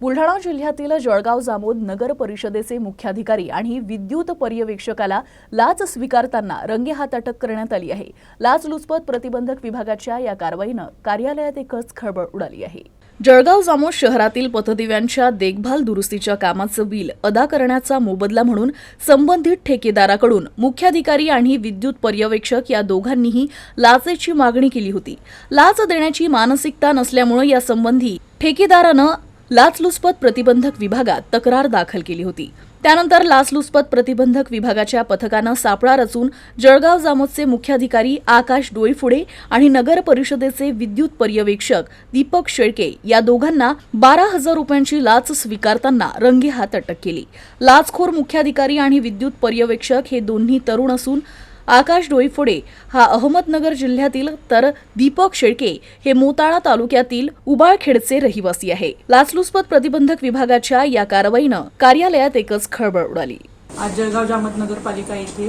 बुलढाणा जिल्ह्यातील जळगाव जामोद नगर परिषदेचे मुख्याधिकारी आणि विद्युत पर्यवेक्षकाला लाच स्वीकारताना रंगेहात अटक करण्यात आली आहे. लाचलुचपत प्रतिबंधक विभागाच्या या कारवाईनं कार्यालयात एकच खळबळ उडाली आहे. जळगाव जामोद शहरातील पथदिव्यांच्या देखभाल दुरुस्तीच्या कामाचं बिल अदा करण्याचा मोबदला म्हणून संबंधित ठेकेदाराकडून मुख्याधिकारी आणि विद्युत पर्यवेक्षक या दोघांनीही लाचेची मागणी केली होती. लाच देण्याची मानसिकता नसल्यामुळे या संबंधी ठेकेदारानं लाचलुचपत प्रतिबंधक विभागात तक्रार दाखल केली होती. त्यानंतर लाचलुचपत प्रतिबंधक विभागाच्या पथकानं सापळा रचून जळगाव जामोदचे मुख्याधिकारी आकाश डोईफुडे आणि नगर परिषदेचे विद्युत पर्यवेक्षक दीपक शेळके या दोघांना बारा हजार रुपयांची लाच स्वीकारताना रंगेहात अटक केली. लाचखोर मुख्याधिकारी आणि विद्युत पर्यवेक्षक हे दोन्ही तरुण असून आकाश डोईफोडे हा अहमदनगर जिल्ह्यातील तर दीपक शेळके हे मोताळा तालुक्यातील उबाळखेडचे रहिवासी आहे. लाचलुचपत प्रतिबंधक विभागाच्या या कारवाईनं कार्यालयात एकच खळबळ उडाली. आज जळगाव जामत नगरपालिका येथे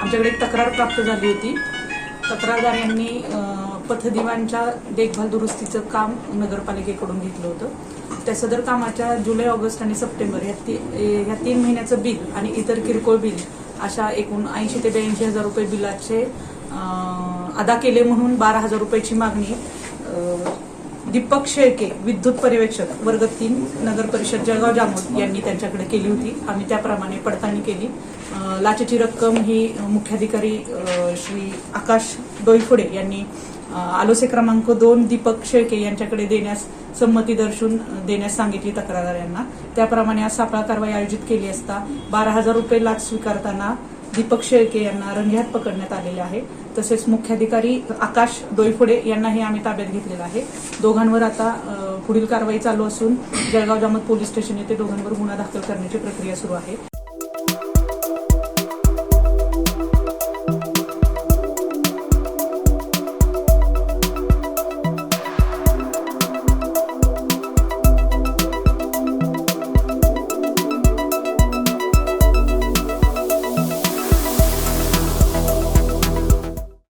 आमच्याकडे एक तक्रार प्राप्त झाली होती. तक्रारदार यांनी पथदिवांच्या देखभाल दुरुस्तीचं काम नगरपालिकेकडून घेतलं होतं. त्या सदर कामाच्या जुलै ऑगस्ट आणि सप्टेंबर या ती ह्या तीन महिन्याचं बिल आणि इतर किरकोळ बिल अशा एकूण ऐंशी ते ब्याऐंशी हजार रुपये बिलाचे अदा केले म्हणून बारा हजार रुपयाची मागणी दीपक शेळके विद्युत पर्यवेक्षक वर्ग तीन नगर परिषद जळगाव जामोद यांनी त्यांच्याकडे केली होती. आम्ही त्याप्रमाणे पडताळणी केली. लाचेची रक्कम ही मुख्याधिकारी श्री आकाश डोईफोडे यांनी आलोसे क्रमांक दोन दीपक शेळके यांच्याकडे देण्यास संमती दर्शवून देण्यास सांगितली तक्रारदार यांना. त्याप्रमाणे आज सापळा कारवाई आयोजित केली असता बारा हजार रुपये लाच स्वीकारताना दीपक शेळके यांना रंगेहात पकडण्यात आलेले आहे. तसेच मुख्याधिकारी आकाश डोईफोडे यांनाही आम्ही ताब्यात घेतलेलं आहे. दोघांवर आता पुढील कारवाई चालू असून जळगाव जामत पोलीस स्टेशन येथे दोघांवर गुन्हा दाखल करण्याची प्रक्रिया सुरू आहे.